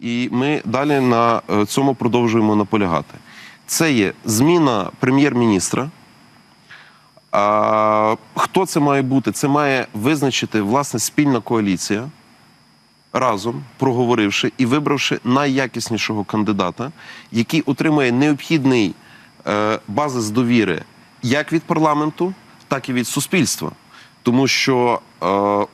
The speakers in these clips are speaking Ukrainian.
і ми далі на е, цьому продовжуємо наполягати. Це є зміна прем'єр-міністра. Хто це має бути? Це має визначити власне спільна коаліція разом проговоривши і вибравши найякіснішого кандидата, який отримує необхідний е, базис довіри як від парламенту, так і від суспільства. Тому що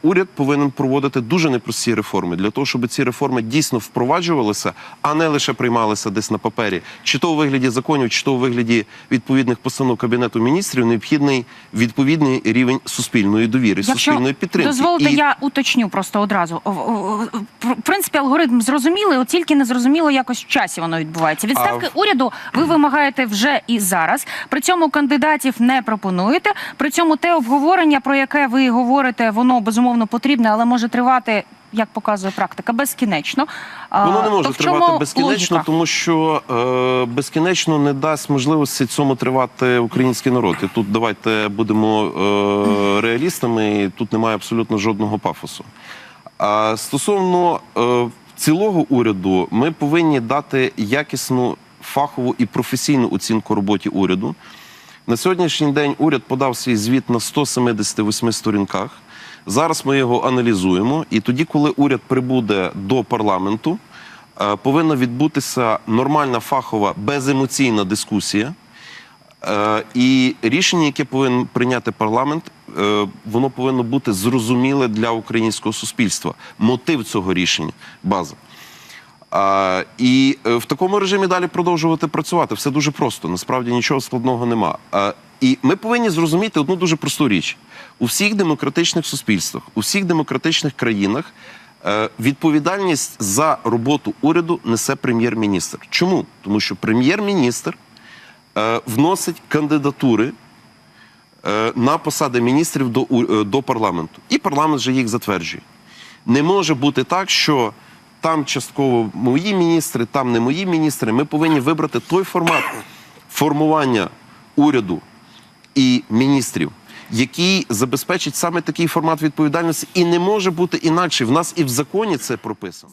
уряд повинен проводити дуже непрості реформи для того, щоб ці реформи дійсно впроваджувалися, а не лише приймалися десь на папері, чи то у вигляді законів, чи то у вигляді відповідних постанов кабінету міністрів, необхідний відповідний рівень суспільної довіри, суспільної підтримки. дозволите, І- я уточню просто одразу. В принципі, алгоритм зрозумілий, от тільки не зрозуміло якось в часі воно відбувається. Відставки А уряду ви вимагаєте вже і зараз. При цьому кандидатів не пропонуєте. При цьому те обговорення, про яке ви говорите, воно безумовно потрібне, але може тривати. Як показує практика, безкінечно. Воно не може тривати безкінечно, логіка? тому що е, безкінечно не дасть можливості цьому тривати український народ. І тут давайте будемо е, реалістами. і Тут немає абсолютно жодного пафосу. А стосовно е, цілого уряду, ми повинні дати якісну фахову і професійну оцінку роботі уряду. На сьогоднішній день уряд подав свій звіт на 178 сторінках. Зараз ми його аналізуємо, і тоді, коли уряд прибуде до парламенту, е, повинна відбутися нормальна фахова беземоційна дискусія. Е, І рішення, яке повинен прийняти парламент, е, воно повинно бути зрозуміле для українського суспільства. Мотив цього рішення база. І в такому режимі далі продовжувати працювати. Все дуже просто. Насправді нічого складного нема. І ми повинні зрозуміти одну дуже просту річ: у всіх демократичних суспільствах, у всіх демократичних країнах е, відповідальність за роботу уряду несе прем'єр-міністр. Чому? Тому що прем'єр-міністр е, вносить кандидатури е, на посади міністрів до, до парламенту, і парламент вже їх затверджує. Не може бути так, що там частково мої міністри, там не мої міністри. Ми повинні вибрати той формат формування уряду і міністрів, який забезпечить саме такий формат відповідальності, і не може бути інакше. В нас і в законі це прописано.